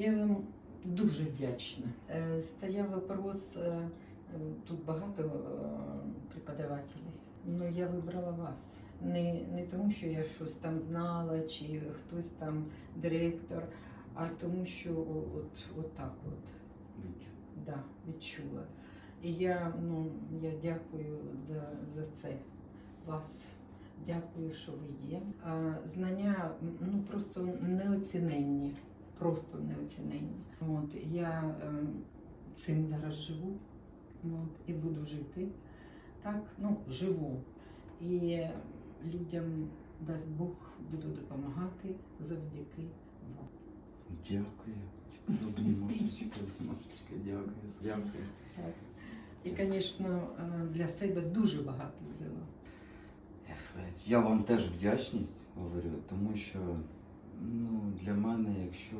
Я вам дуже вдячна. Е, Стояв вопрос, е, тут багато е, преподавателів. Ну, я вибрала вас. Не, не тому, що я щось там знала, чи хтось там директор, а тому, що от, от так от. Да, відчула. І я, ну, я дякую за, за це вас. Дякую, що ви є. А, знання ну, просто неоціненні. Просто неоціненні. От, я ем, цим зараз живу от, і буду жити. Так, ну, живу. І людям, дасть Бог, буду допомагати завдяки вам. Дякую. Дякую, дякую. І, звісно, е, для себе дуже багато взяла. Я вам теж вдячність говорю, тому що ну, для мене, якщо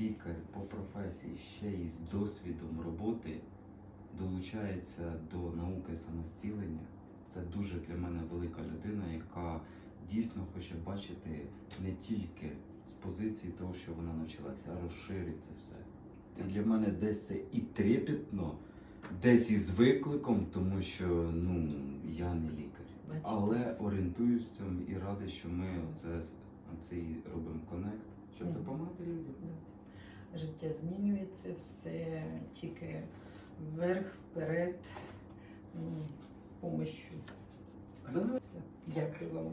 лікар по професії ще й з досвідом роботи долучається до науки самостілення, це дуже для мене велика людина, яка дійсно хоче бачити не тільки з позиції того, що вона навчилася, а розширить це все. І для мене десь це і трепетно, десь і з викликом, тому що ну, я не лікар. Бачите? Але орієнтуюсь в цьому і радий, що ми оце, оцей робимо коннект, щоб допомагати людям. Життя змінюється, все тільки вверх, вперед, ну, з допомогою. Дякую вам.